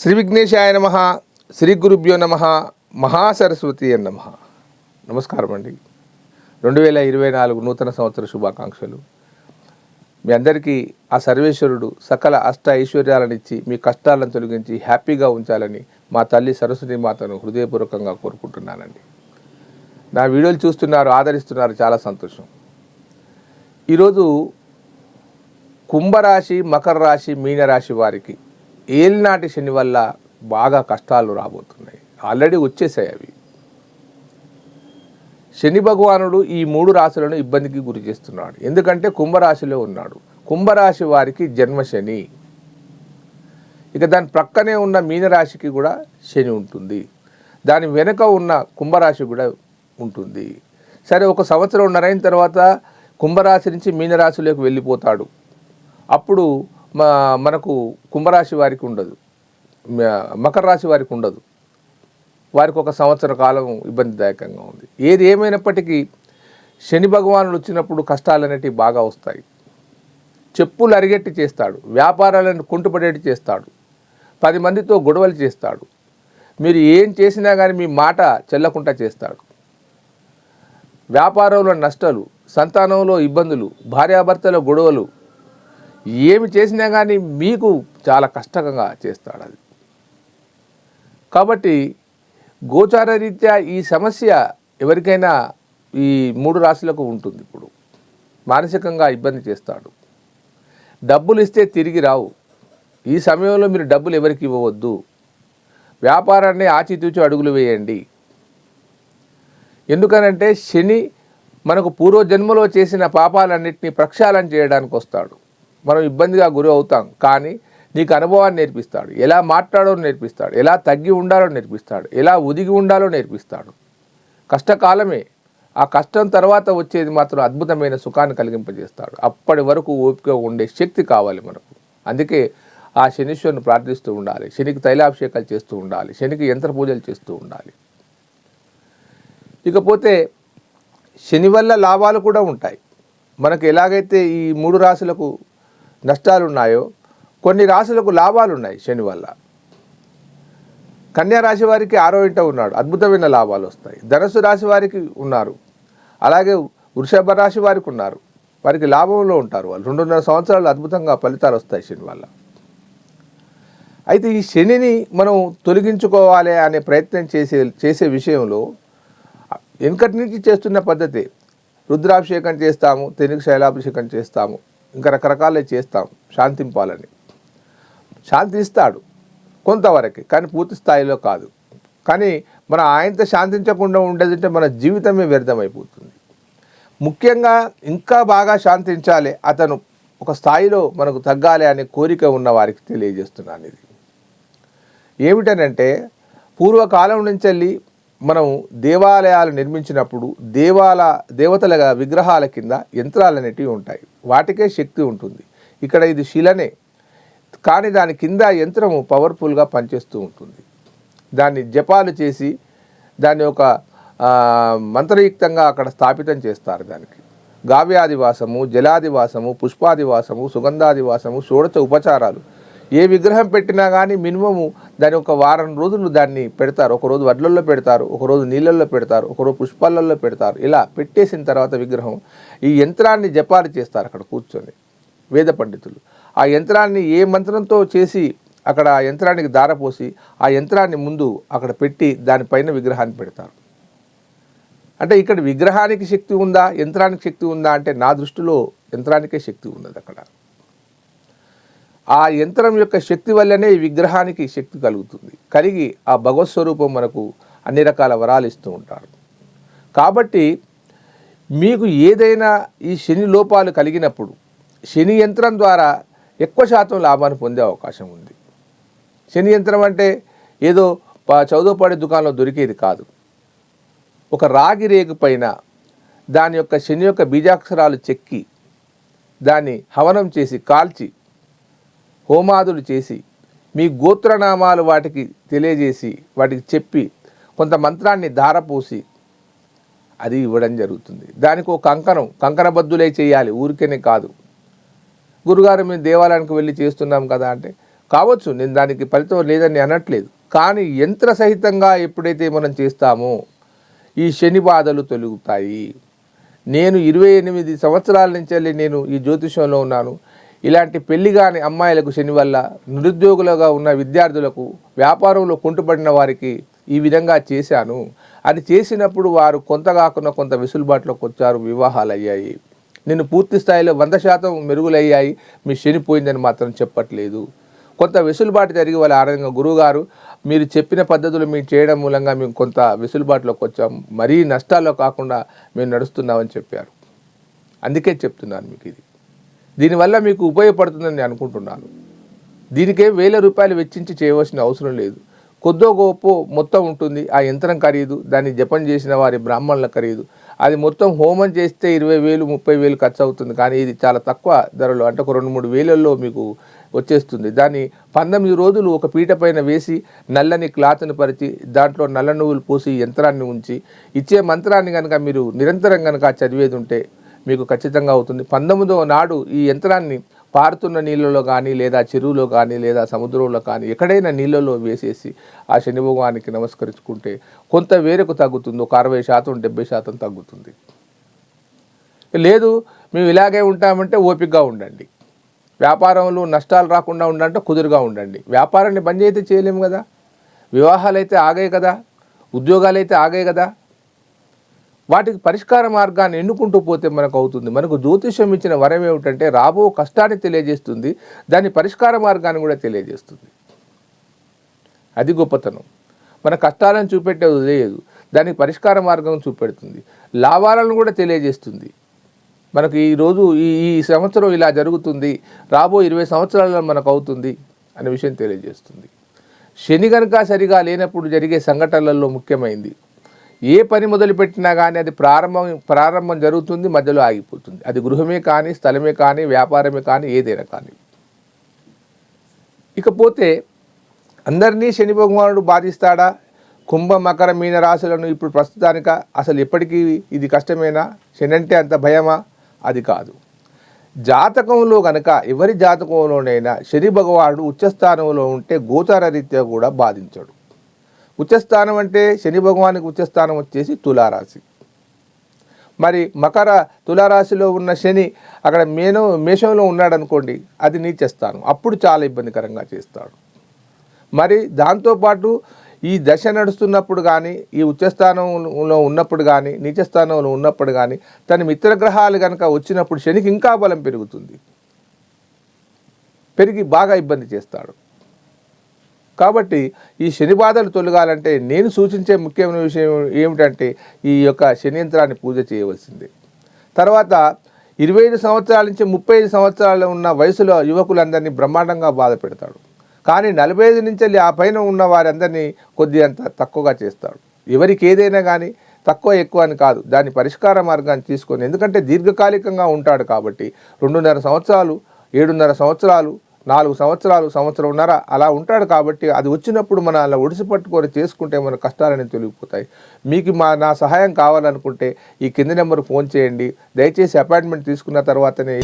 శ్రీ విఘ్నేశాయ నమ శ్రీ గురుభ్యో నమ మహాసరస్వతి అని నమ. నమస్కారం అండి. రెండు వేల ఇరవై నాలుగు నూతన సంవత్సర శుభాకాంక్షలు. మీ అందరికీ ఆ సర్వేశ్వరుడు సకల అష్ట ఐశ్వర్యాలనిచ్చి మీ కష్టాలను తొలగించి హ్యాపీగా ఉంచాలని మా తల్లి సరస్వతి మాతను హృదయపూర్వకంగా కోరుకుంటున్నానండి. నా వీడియోలు చూస్తున్నారు ఆదరిస్తున్నారు చాలా సంతోషం. ఈరోజు కుంభరాశి మకర రాశి మీనరాశి వారికి ఏలినాటి శని వల్ల బాగా కష్టాలు రాబోతున్నాయి. ఆల్రెడీ వచ్చేసాయి అవి. శని భగవానుడు ఈ మూడు రాశులను ఇబ్బందికి గురి చేస్తున్నాడు. ఎందుకంటే కుంభరాశిలో ఉన్నాడు. కుంభరాశి వారికి జన్మ శని. ఇక దాని ప్రక్కనే ఉన్న మీనరాశికి కూడా శని ఉంటుంది. దాని వెనుక ఉన్న కుంభరాశి కూడా ఉంటుంది. సరే ఒక సంవత్సరం నరైన తర్వాత కుంభరాశి నుంచి మీనరాశిలోకి వెళ్ళిపోతాడు. అప్పుడు మనకు కుంభరాశి వారికి ఉండదు. మకర రాశి వారికి ఉండదు. వారికి ఒక సంవత్సర కాలం ఇబ్బందిదాయకంగా ఉంది. ఏది ఏమైనప్పటికీ శని భగవానుడు వచ్చినప్పుడు కష్టాలు అనేటివి బాగా వస్తాయి. చెప్పులు అరిగెట్టి చేస్తాడు. వ్యాపారాలను కుంటుపడేటి చేస్తాడు. పది మందితో గొడవలు చేస్తాడు. మీరు ఏం చేసినా కానీ మీ మాట చెల్లకుండా చేస్తాడు. వ్యాపారంలో నష్టాలు సంతానంలో ఇబ్బందులు భార్యాభర్తల గొడవలు ఏమి చేసినా కానీ మీకు చాలా కష్టంగా చేస్తాడు అది. కాబట్టి గోచార రీత్యా ఈ సమస్య ఎవరికైనా ఈ మూడు రాశులకు ఉంటుంది ఇప్పుడు. మానసికంగా ఇబ్బంది చేస్తాడు. డబ్బులు ఇస్తే తిరిగి రావు. ఈ సమయంలో మీరు డబ్బులు ఎవరికి ఇవ్వవద్దు. వ్యాపారాన్ని ఆచితూచి అడుగులు వేయండి. ఎందుకనంటే శని మనకు పూర్వజన్మలో చేసిన పాపాలన్నింటినీ ప్రక్షాళన చేయడానికి వస్తాడు మనం ఇబ్బందిగా గురి అవుతాం. కానీ నీకు అనుభవాన్ని నేర్పిస్తాడు. ఎలా మాట్లాడో నేర్పిస్తాడు. ఎలా తగ్గి ఉండాలో నేర్పిస్తాడు. ఎలా ఒదిగి ఉండాలో నేర్పిస్తాడు. కష్టకాలమే. ఆ కష్టం తర్వాత వచ్చేది మాత్రం అద్భుతమైన సుఖాన్ని కలిగింపజేస్తాడు. అప్పటి వరకు ఓపిక ఉండే శక్తి కావాలి మనకు. అందుకే ఆ శనీశ్వరుని ప్రార్థిస్తూ ఉండాలి. శనికి తైలాభిషేకాలు చేస్తూ ఉండాలి. శనికి యంత్ర పూజలు చేస్తూ ఉండాలి. ఇకపోతే శని వల్ల లాభాలు కూడా ఉంటాయి. మనకు ఎలాగైతే ఈ మూడు రాశులకు నష్టాలు ఉన్నాయో కొన్ని రాశులకు లాభాలు ఉన్నాయి శని వల్ల. కన్యా రాశి వారికి ఆరో ఇంట ఉన్నాడు అద్భుతమైన లాభాలు వస్తాయి. ధనుసు రాశి వారికి ఉన్నారు అలాగే వృషభ రాశి వారికి ఉన్నారు. వారికి లాభంలో ఉంటారు వాళ్ళు. రెండున్నర సంవత్సరాలు అద్భుతంగా ఫలితాలు వస్తాయి శని వల్ల. అయితే ఈ శనిని మనం తొలగించుకోవాలి అనే ప్రయత్నం చేసే చేసే విషయంలో వెనకటి నుంచి చేస్తున్న పద్ధతి రుద్రాభిషేకం చేస్తాము తెలుగు శైలాభిషేకం చేస్తాము ఇంకా రకరకాలే చేస్తాం శాంతింపాలని. శాంతి ఇస్తాడు కొంతవరకు కానీ పూర్తి స్థాయిలో కాదు. కానీ మన ఆయనతో శాంతించకుండా ఉండేదంటే మన జీవితమే వ్యర్థమైపోతుంది. ముఖ్యంగా ఇంకా బాగా శాంతించాలి అతను ఒక స్థాయిలో మనకు తగ్గాలి అనే కోరిక ఉన్న వారికి తెలియజేస్తున్నాను ఇది. ఏమిటనంటే పూర్వకాలం నుంచి వెళ్ళి మనం దేవాలయాలు నిర్మించినప్పుడు దేవాల దేవతల విగ్రహాల కింద యంత్రాలు అనేటివి ఉంటాయి. వాటికే శక్తి ఉంటుంది. ఇక్కడ ఇది శిలనే. కానీ దాని కింద యంత్రము పవర్ఫుల్గా పనిచేస్తూ ఉంటుంది. దాన్ని జపాలు చేసి దాన్ని ఒక మంత్రయుక్తంగా అక్కడ స్థాపితం చేస్తారు దానికి. గావ్యాదివాసము జలాదివాసము పుష్పాదివాసము సుగంధాదివాసము షోడచ ఉపచారాలు. ఏ విగ్రహం పెట్టినా కానీ మినిమము దాని ఒక వారం రోజులు దాన్ని పెడతారు. ఒకరోజు వడ్లల్లో పెడతారు. ఒకరోజు నీళ్ళల్లో పెడతారు. ఒకరోజు పుష్పాలలో పెడతారు. ఇలా పెట్టేసిన తర్వాత విగ్రహం ఈ యంత్రాన్ని జపాలు చేస్తారు అక్కడ కూర్చొని వేద పండితులు. ఆ యంత్రాన్ని ఏ మంత్రంతో చేసి అక్కడ ఆ యంత్రానికి దారపోసి ఆ యంత్రాన్ని ముందు అక్కడ పెట్టి దానిపైన విగ్రహాన్ని పెడతారు. అంటే ఇక్కడ విగ్రహానికి శక్తి ఉందా? యంత్రానికి శక్తి ఉందా? అంటే నా దృష్టిలో యంత్రానికే శక్తి ఉన్నది అక్కడ. ఆ యంత్రం యొక్క శక్తి వల్లనే ఈ విగ్రహానికి శక్తి కలుగుతుంది. కలిగి ఆ భగవత్ స్వరూపం మనకు అన్ని రకాల వరాలు ఇస్తూ ఉంటారు. కాబట్టి మీకు ఏదైనా ఈ శని లోపాలు కలిగినప్పుడు శని యంత్రం ద్వారా ఎక్కువ శాతం లాభాన్ని పొందే అవకాశం ఉంది. శని యంత్రం అంటే ఏదో చౌదోపాడి దుకాణంలో దొరికేది కాదు. ఒక రాగి రేగు పైన దాని యొక్క శని యొక్క బీజాక్షరాలు చెక్కి దాన్ని హవనం చేసి కాల్చి హోమాదులు చేసి మీ గోత్రనామాలు వాటికి తెలియజేసి వాటికి చెప్పి కొంత మంత్రాన్ని ధారపోసి అది ఇవ్వడం జరుగుతుంది. దానికి ఒక కంకణం కంకణబద్దులే చేయాలి. ఊరికేనే కాదు. గురుగారు మేము దేవాలయానికి వెళ్ళి చేస్తున్నాం కదా అంటే కావచ్చు నేను దానికి ఫలితం లేదని అనట్లేదు. కానీ యంత్ర సహితంగా ఎప్పుడైతే మనం చేస్తామో ఈ శని బాధలు తొలుగుతాయి. నేను ఇరవై ఎనిమిది సంవత్సరాల నుంచి వెళ్ళి నేను ఈ జ్యోతిషంలో ఉన్నాను. ఇలాంటి పెళ్ళి కాని అమ్మాయిలకు శని వల్ల నిరుద్యోగులుగా ఉన్న విద్యార్థులకు వ్యాపారంలో కుంటుపడిన వారికి ఈ విధంగా చేశాను. అది చేసినప్పుడు వారు కొంత కాకుండా కొంత వెసులుబాటులోకి వచ్చారు వివాహాలు అయ్యాయి నేను పూర్తి స్థాయిలో వంద శాతం మెరుగులయ్యాయి మీ శనిపోయిందని మాత్రం చెప్పట్లేదు. కొంత వెసులుబాటు జరిగి వాళ్ళ ఆనందంగా గురువుగారు మీరు చెప్పిన పద్ధతులు మేము చేయడం మూలంగా మేము కొంత వెసులుబాటులోకి వచ్చాం. మరీ నష్టాల్లో కాకుండా మేము నడుస్తున్నామని చెప్పారు. అందుకే చెప్తున్నాను మీకు ఇది. దీనివల్ల మీకు ఉపయోగపడుతుందని నేను అనుకుంటున్నాను. దీనికే వేల రూపాయలు వెచ్చించి చేయవలసిన అవసరం లేదు. కొద్దో గొప్ప మొత్తం ఉంటుంది. ఆ యంత్రం ఖరీదు దాన్ని జపం చేసిన వారి బ్రాహ్మణుల ఖరీదు. అది మొత్తం హోమం చేస్తే ఇరవై వేలు ముప్పై వేలు ఖర్చు అవుతుంది. కానీ ఇది చాలా తక్కువ ధరలో అంటే ఒక రెండు మూడు వేలల్లో మీకు వచ్చేస్తుంది. దాన్ని పంతొమ్మిది రోజులు ఒక పీట పైన వేసి నల్లని క్లాత్ని పరిచి దాంట్లో నల్ల నువ్వులు పోసి యంత్రాన్ని ఉంచి ఇచ్చే మంత్రాన్ని కనుక మీరు నిరంతరం కనుక చదివేది ఉంటే మీకు ఖచ్చితంగా అవుతుంది. పంతొమ్మిదవ నాడు ఈ యంత్రాన్ని పారుతున్న నీళ్ళలో కానీ లేదా చెరువులో కానీ లేదా సముద్రంలో కానీ ఎక్కడైనా నీళ్ళలో వేసేసి ఆ శని భగవానికి నమస్కరించుకుంటే కొంత వేరకు తగ్గుతుంది. ఒక అరవై శాతం డెబ్బై శాతం తగ్గుతుంది. లేదు మేము ఇలాగే ఉంటామంటే ఓపికగా ఉండండి. వ్యాపారంలో నష్టాలు రాకుండా ఉండాలంటే కుదురుగా ఉండండి. వ్యాపారాన్ని బంద్ అయితే చేయలేము కదా. వివాహాలు అయితే ఆగాయి కదా. ఉద్యోగాలు అయితే ఆగాయి కదా. వాటికి పరిష్కార మార్గాన్ని ఎన్నుకుంటూ పోతే మనకు అవుతుంది. మనకు జ్యోతిష్యం ఇచ్చిన వరం ఏమిటంటే రాబో కష్టాన్ని తెలియజేస్తుంది. దాని పరిష్కార మార్గాన్ని కూడా తెలియజేస్తుంది. అది గొప్పతనం. మన కష్టాలను చూపెట్టే లేదు దానికి పరిష్కార మార్గం చూపెడుతుంది. లాభాలను కూడా తెలియజేస్తుంది. మనకు ఈరోజు ఈ ఈ సంవత్సరం ఇలా జరుగుతుంది. రాబో ఇరవై సంవత్సరాలలో మనకు అవుతుంది అనే విషయం తెలియజేస్తుంది. శని కనుక సరిగా లేనప్పుడు జరిగే సంఘటనలలో ముఖ్యమైంది. ఏ పని మొదలుపెట్టినా కానీ అది ప్రారంభం ప్రారంభం జరుగుతుంది మధ్యలో ఆగిపోతుంది. అది గృహమే కానీ స్థలమే కానీ వ్యాపారమే కానీ ఏదైనా కానీ. ఇకపోతే అందరినీ శని భగవానుడు బాధిస్తాడా? కుంభ మకర మీన రాశులను ఇప్పుడు ప్రస్తుతానిక అసలు ఎప్పటికీ ఇది కష్టమేనా? శని అంటే అంత భయమా? అది కాదు. జాతకంలో గనక ఎవరి జాతకంలోనైనా శని భగవానుడు ఉచ్చస్థానంలో ఉంటే గోచార రీత్యా కూడా బాధించడు. ఉచ్చస్థానం అంటే శని భగవానికి ఉచ్చస్థానం వచ్చేసి తులారాశి. మరి మకర తులారాశిలో ఉన్న శని అక్కడ మేను మేషంలో ఉన్నాడు అనుకోండి అది నీచేస్తాను అప్పుడు చాలా ఇబ్బందికరంగా చేస్తాడు. మరి దాంతోపాటు ఈ దశ నడుస్తున్నప్పుడు కానీ ఈ ఉచ్చస్థానంలో ఉన్నప్పుడు కానీ నీచస్థానంలో ఉన్నప్పుడు కానీ తన మిత్ర గ్రహాలు కనుక వచ్చినప్పుడు శనికి ఇంకా బలం పెరుగుతుంది. పెరిగి బాగా ఇబ్బంది చేస్తాడు. కాబట్టి ఈ శని బాధలు తొలగాలంటే నేను సూచించే ముఖ్యమైన విషయం ఏమిటంటే ఈ యొక్క శని యంత్రాన్ని పూజ చేయవలసింది. తర్వాత ఇరవై ఐదు సంవత్సరాల నుంచి ముప్పై ఐదు సంవత్సరాలు ఉన్న వయసులో యువకులందరినీ బ్రహ్మాండంగా బాధ పెడతాడు. కానీ నలభై ఐదు నుంచి ఆ పైన ఉన్న వారందరినీ కొద్ది అంత తక్కువగా చేస్తాడు. ఎవరికి ఏదైనా కానీ తక్కువ ఎక్కువ అని కాదు దాని పరిష్కార మార్గాన్ని తీసుకొని ఎందుకంటే దీర్ఘకాలికంగా ఉంటాడు కాబట్టి రెండున్నర సంవత్సరాలు ఏడున్నర సంవత్సరాలు నాలుగు సంవత్సరాలు సంవత్సరంన్నర అలా ఉంటాడు కాబట్టి అది వచ్చినప్పుడు మనం అలా ఒడిసి పట్టుకొని చేసుకుంటే మన కష్టాలని తొలగిపోతాయి. మీకు మా నా సహాయం కావాలనుకుంటే ఈ కింది నెంబర్ ఫోన్ చేయండి. దయచేసి అపాయింట్మెంట్ తీసుకున్న తర్వాతనే